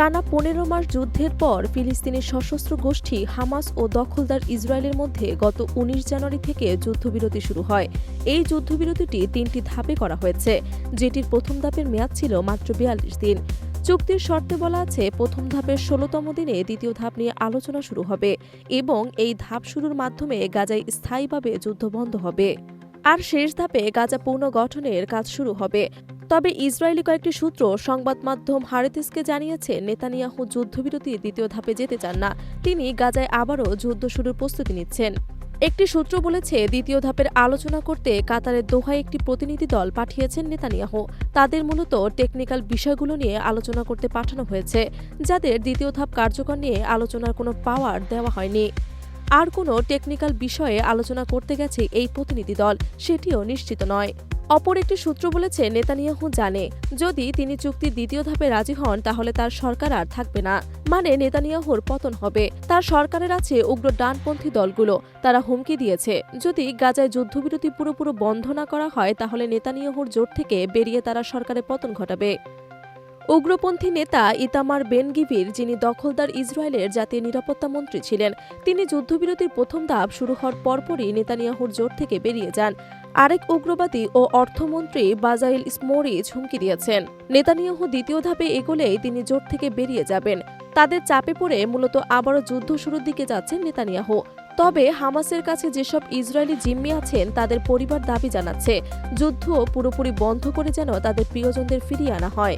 টানা পনেরো মাস যুদ্ধের পর ফিলিস্তিনের সশস্ত্র গোষ্ঠী হামাস ও দখলদার ইসরায়েলের মধ্যে গত উনিশ জানুয়ারি থেকে যুদ্ধবিরতি শুরু হয়। এই যুদ্ধবিরতিটি তিনটি ধাপে করা হয়েছে, যেটির প্রথম ধাপের মেয়াদ ছিল মাত্র বিয়াল্লিশ দিন। চুক্তির শর্তে বলা আছে, প্রথম ধাপের ষোলোতম দিনে দ্বিতীয় ধাপ নিয়ে আলোচনা শুরু হবে এবং এই ধাপ শুরুর মাধ্যমে গাজায় স্থায়ীভাবে যুদ্ধ বন্ধ হবে। আর শেষ ধাপে গাজা পুনর্গঠনের কাজ শুরু হবে। তবে ইসরায়েলি কয়েকটি সূত্র সংবাদ মাধ্যম হারেতিসকে জানিয়েছে, নেতানিয়াহু যুদ্ধবিরতির দ্বিতীয় ধাপে যেতে চান না। তিনি গাজায় আবারও যুদ্ধ শুরুর প্রস্তুতি নিচ্ছেন। একটি সূত্র বলেছে, দ্বিতীয় ধাপের আলোচনা করতে কাতারের দোহায় একটি প্রতিনিধি দল পাঠিয়েছেন নেতানিয়াহু। তাদের মূলত টেকনিক্যাল বিষয়গুলো নিয়ে আলোচনা করতে পাঠানো হয়েছে, যাদের দ্বিতীয় ধাপ কার্যকর নিয়ে আলোচনার কোনো পাওয়ার দেওয়া হয়নি। আর কোনো টেকনিক্যাল বিষয়ে আলোচনা করতে গেছে এই প্রতিনিধি দল, সেটিও নিশ্চিত নয়। অপর একটি সূত্র বলেছে, নেতানিয়াহু জানে, যদি তিনি চুক্তির দ্বিতীয় ধাপে রাজি হন, তাহলে তার সরকার আর থাকবে না। মানে নেতানিয়াহুর পতন হবে। তার সরকারের আছে উগ্র ডানপন্থী দলগুলো। তারা হুমকি দিয়েছে। যদি গাজায় যুদ্ধবিরতি পুরোপুরো বন্ধ না করা হয়, তাহলে নেতানিয়াহুর জোট থেকে বেরিয়ে তারা সরকারের পতন ঘটাবে। উগ্রপন্থী নেতা ইতামার বেনগিভির, যিনি দখলদার ইসরায়েলের জাতীয় নিরাপত্তা মন্ত্রী ছিলেন, তিনি যুদ্ধবিরতির প্রথম ধাপ শুরু হওয়ার পরপরই নেতানিয়াহুর জোট থেকে বেরিয়ে যান। আরেক উগ্রবাদী ও অর্থমন্ত্রী বাজাইল স্মোরিজ হুমকি দিয়েছেন। নেতানিয়াহু দ্বিতীয় ধাপে এগোলেই তিনি জোট থেকে বেরিয়ে যাবেন। তাদের চাপে পড়ে মূলত আবারও যুদ্ধ শুরুর দিকে যাচ্ছেন নেতানিয়াহু। তবে হামাসের কাছে যেসব ইসরায়েলি জিম্মি আছেন, তাদের পরিবার দাবি জানাচ্ছে যুদ্ধ পুরোপুরি বন্ধ করে যেন তাদের প্রিয়জনদের ফিরিয়ে আনা হয়।